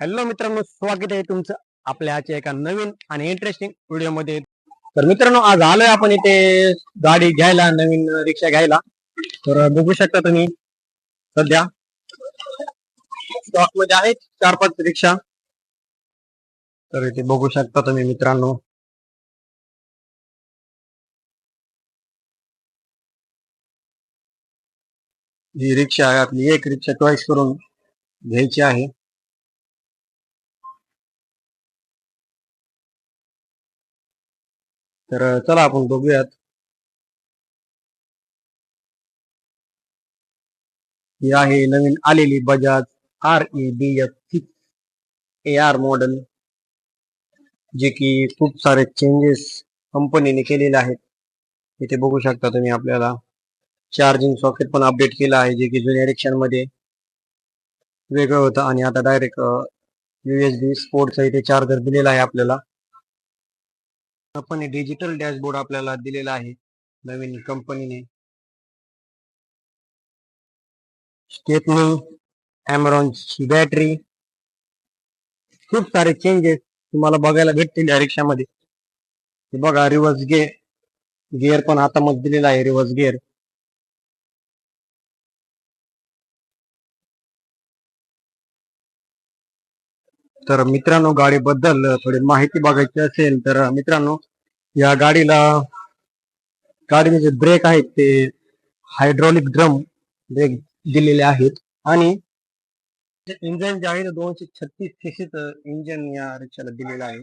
Hello मित्रांनो स्वागत आहे तुमचं आपल्या आजच्या एका नवीन आणि इंटरेस्टिंग व्हिडिओमध्ये. तर मित्रांनो आज आलोय आपण इथे गाडी घ्यायला नवीन रिक्षा घ्यायला. तर बघू शकता तुम्ही सध्या स्टॉकमध्ये आहेत चार पाच रिक्षा. तर इथे बघू शकता तुम्ही मित्रांनो. ही रिक्षा आहे आपली एक रिक्षा चॉईस करून घ्यायची आहे. तर चला आपण बघूयात. ही आहे नवीन आलेली Bajaj R E D F six A R model जे की खूप सारे चेंजेस कंपनीने केलेले आहेत. इथे बघू शकता तुम्ही आपल्याला. चार्जिंग सॉकेट पण अपडेट केलं आहे जे की जुन्या रिक्षांमध्ये वेगळं होतं आणि आता डायरेक्ट युएसबी स्पोर्टचा इथे चार्जर दिलेला आहे आपल्याला. आपण डिजिटल डॅशबोर्ड आपल्याला दिलेला आहे. नवीन कंपनीने. स्टेपनी अॅमरॉनची बॅटरी खूप सारे चेंजेस तुम्हाला बघायला भेटतील या रिक्षामध्ये. बघा रिव्हर्स गे गिअर पण आता मग दिलेला आहे रिव्हर्स गिअर तर मित्रांनो गाडीबद्दल थोडी माहिती बघायची असेल तर मित्रांनो या गाडीला गाडीचे जे ब्रेक आहेत ते हायड्रॉलिक ड्रम ब्रेक दिलेले आहेत. आणि इंजन जे आहे ते दोनशे छत्तीस सीसीच इंजन या रिक्षाला दिलेलं आहे.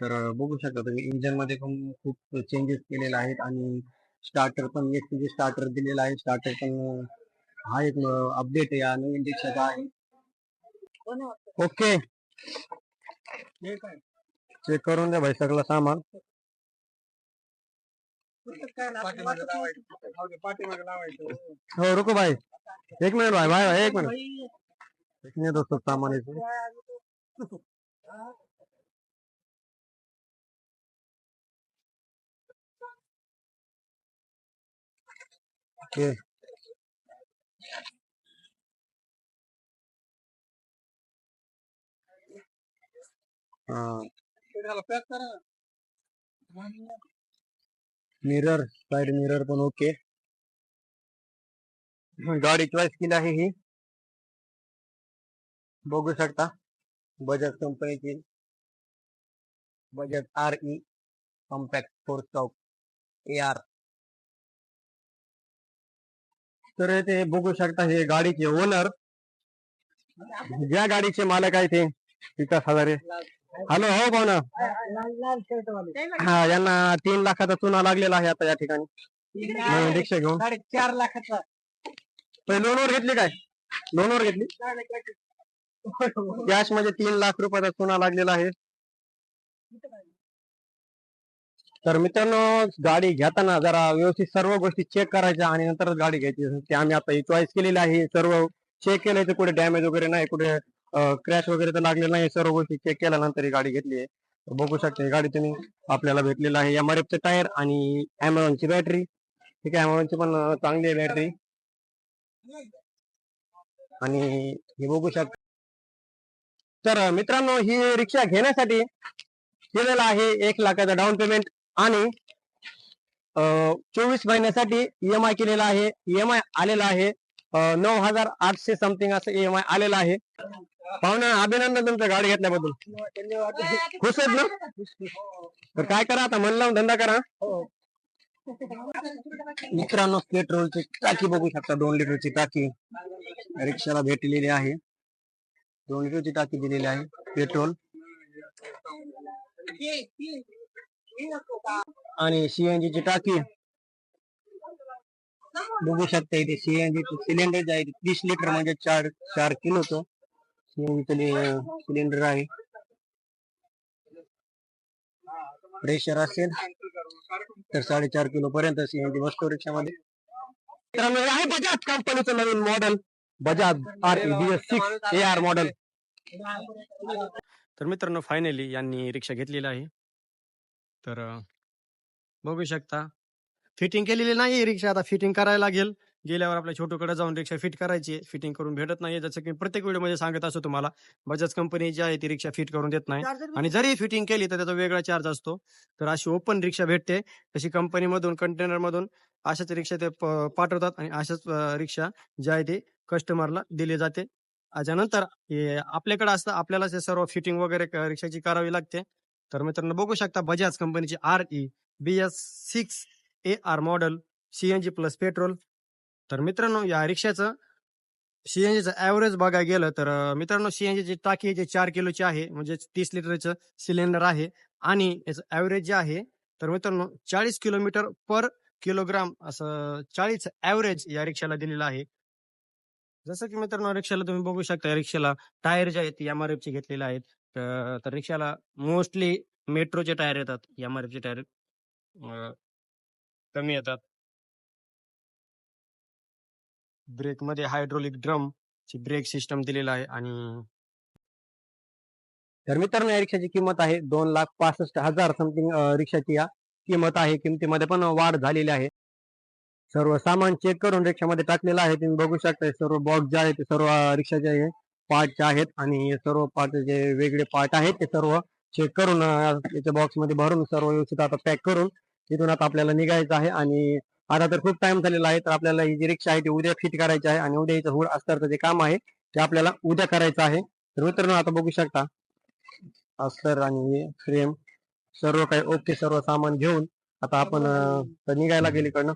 तर बघू शकता तुम्ही इंजनमध्ये पण खूप चेंजेस केलेले आहेत आणि स्टार्टर पण एक स्टार्टर दिलेला आहे. स्टार्टर पण हा एक अपडेट या नवीन रिक्षाचा आहे. ओके. चेक करून द्या भाई सगळं सामान. हो रुको भाई. एक मिनिट भाई भाई भाई एक मिनिट. एक मिनिट दोस्तों सामान येतो ओके. मिरर साइड मिरर पण ओके गाडी चॉईस केली आहे ही। बघू शकता। बजाज कंपनीची Bajaj R E compact four stroke A R तर ते बघू शकता हे गाडीचे ओनर ज्या गाडीचे मालक आहे ते विकास हजारे हॅलो हो भावना. हा यांना तीन लाखाचा चुना लागलेला आहे आता या ठिकाणी. रिक्षा घेऊन. चार लाखाचा. लोनवर घेतली काय? लोनवर घेतली? कॅशमध्ये तीन लाख रुपयाचा चुना लागलेला आहे. तर मित्रांनो गाडी घेताना जरा व्यवस्थित सर्व गोष्टी चेक करायच्या आणि नंतरच गाडी घ्यायची. ते आम्ही आता चॉईस केलेली आहे. सर्व चेक केलंय तर कुठे डॅमेज वगैरे नाही कुठे क्रॅश वगैरे तर लागले नाही सर्व गोष्टी चेक केल्यानंतर ही गाडी घेतली आहे. बघू शकता ही गाडी तुम्ही आपल्याला भेटलेला आहे. एम आर एफचे टायर आणि ची बॅटरी ठीक आहे ची पण चांगली आहे बॅटरी आणि हे बघू शकता. तर मित्रांनो ही रिक्षा घेण्यासाठी केलेला आहे एक लाखाचा डाऊन पेमेंट आणि चोवीस महिन्यासाठी ईएमआय केलेला आहे. ईएमआय आलेला आहे. नऊ हजार आठशे समथिंग असं ईएमआय आलेला आहे. पाहुणे अभिनंदन तुमच्या गाडी घेतल्याबद्दल खुश आहेत ना तर काय करा आता मन लावून धंदा करा मित्रांनो पेट्रोलची टाकी बघू शकता दोन लिटरची टाकी रिक्षाला भेटलेली आहे दोन लिटरची टाकी दिलेली आहे पेट्रोल आणि सीएनजी ची टाकी बघू शकता इथे सीएनजी सिलेंडर जे आहे ते तीस लिटर म्हणजे चार चार किलोचं सीएनजी सिलेंडर आहे प्रेशर असेल तर साडेचार किलो पर्यंत सीएनजी बसतो रिक्षामध्ये मित्रांनो आहे बजाज कंपनीचं नवीन model Bajaj R S six A R model तर मित्रांनो फायनली यांनी रिक्षा घेतलेली आहे. तर बघू शकता. फिटिंग केलेली नाही रिक्षा आता फिटिंग करायला लागेल. गेल्यावर आपल्या छोटूकडे जाऊन रिक्षा फिट करायची फिटिंग करून भेटत नाही जसं की प्रत्येक व्हिडिओमध्ये सांगत असतो तुम्हाला बजाज कंपनी जी आहे ती रिक्षा फिट करून देत नाही. आणि जरी फिटिंग केली तर त्याचा वेगळा चार्ज असतो. तर अशी ओपन रिक्षा भेटते. तशी कंपनीमधून कंटेनर मधून अशाच रिक्षा ते पाठवतात आणि अशाच रिक्षा जी आहे ती कस्टमरला दिली जाते. त्याच्यानंतर आपल्याकडे असतं आपल्याला ते सर्व फिटिंग वगैरे रिक्षाची करावी लागते. तर मित्रांनो बघू शकता बजाज कंपनीची R E B S six A R model CNG plus petrol तर मित्रांनो या रिक्षाचं सीएनजीचं ऍव्हरेज बघायला गेलं तर मित्रांनो सीएनजीची टाकी जे चार किलोची आहे म्हणजे तीस लिटरचं सिलेंडर आहे आणि याचं ऍव्हरेज जे आहे तर मित्रांनो चाळीस किलोमीटर पर किलोग्राम असं चाळीस ऍव्हरेज या रिक्षाला दिलेलं आहे. जसं की मित्रांनो रिक्षाला तुम्ही बघू शकता रिक्षाला टायर जे आहेत एम आर एफचे घेतलेले आहेत. तर रिक्षाला मोस्टली मेट्रोचे टायर येतात एम आर एफचे टायर कमी येतात. ब्रेकमध्ये हायड्रोलिक ड्रम ची ब्रेक सिस्टम दिलेला आहे आणि तर मित्रांनो या रिक्षाची किंमत आहे दोन लाख पासष्ट हजार समथिंग रिक्षाची या किंमत आहे. किमतीमध्ये पण वाढ झालेली आहे. सर्व सामान चेक करून रिक्षामध्ये टाकलेलं आहे. तुम्ही बघू शकता सर्व बॉक्स जे आहे ते सर्व रिक्षाचे पार्ट आहेत आणि हे सर्व पार्ट जे वेगळे पार्ट आहेत ते सर्व चेक करून त्याच्या याच्या बॉक्समध्ये भरून सर्व व्यवस्थित आता पॅक करून तिथून आता आपल्याला निघायचं आहे आणि आता तर खूप टाइम झालेला आहे. तर आपल्याला ही जी रिक्षा आहे ती उद्या फिट करायची आहे आणि उद्या हिचं हुड अस्तरचं जे काम आहे ते आपल्याला उद्या करायचं आहे. तर मित्रांनो आता बघू शकता. अस्तर आणि फ्रेम सर्व काही ओके सर्व सामान घेऊन आता आपण निघायला गेलीकडनं.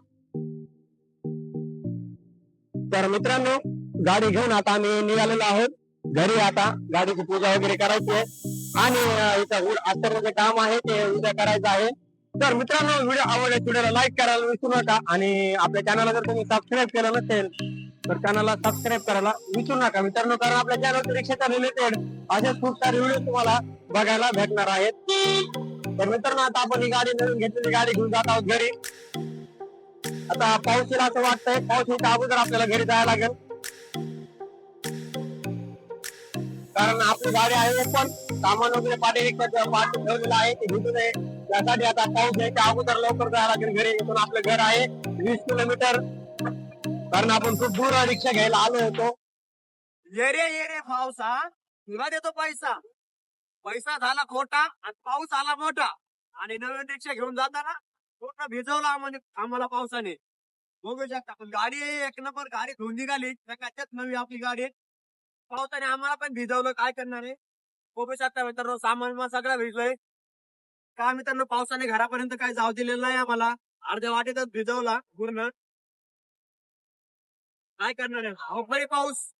तर मित्रांनो गाडी घेऊन आता आम्ही निघालेलो आहोत. घरी आता गाडीची पूजा वगैरे करायची आहे. आणि इथं हुड अस्तरचं काम आहे ते उद्या करायचं आहे. तर मित्रांनो व्हिडिओ आवडला व्हिडिओला लाईक करायला विसरू नका आणि आपल्या चॅनलला जर तुम्ही सबस्क्राईब केलं नसेल तर चॅनलला सबस्क्राईब करायला विसरू नका. मित्रांनो कारण आपल्या चॅनल रिक्षाच्या रिलेटेड असे खूप सारे व्हिडिओ तुम्हाला बघायला भेटणार आहेत. तर मित्रांनो आता आपण ही गाडी नवीन घेतलेली गाडी घेऊन जात आहोत घरी. आता पाऊस येईल असं वाटतंय. पाऊस येईल अगोदर आपल्याला घरी जायला लागेल. कारण आपली गाडी आहे पण सामान वगैरे पाठी रिक्षाचं पाठी ठेवलेलं आहे ते घेऊन नये. त्यासाठी आता पाऊस यायच्या अगोदर लवकर जायला लागेल. घरी इथून आपलं घर आहे. वीस किलोमीटर. कारण आपण खूप दूर रिक्षा घ्यायला आलो होतो. ये रे ये रे पावसा तुला देतो पैसा. पैसा झाला खोटा आणि पाऊस आला मोठा. आणि नवीन रिक्षा घेऊन जाताना पूर्ण भिजवला आम्हाला आम्हाला पावसाने. बघू शकता पण गाडी एक नंबर गाडी घेऊन निघाली. त्याच्यात नवी आपली गाडी पावसाने आम्हाला पण भिजवलं. काय करणार आहे? बघू शकता मित्रांनो सामान सगळं भिजलंय. काय मित्रांनो पावसाने घरापर्यंत काय जाऊ दिलेलं नाही आम्हाला? अर्ध्या वाटेतच भिजवला पूर्ण. काय करणार आहे? अवघडी पाऊस.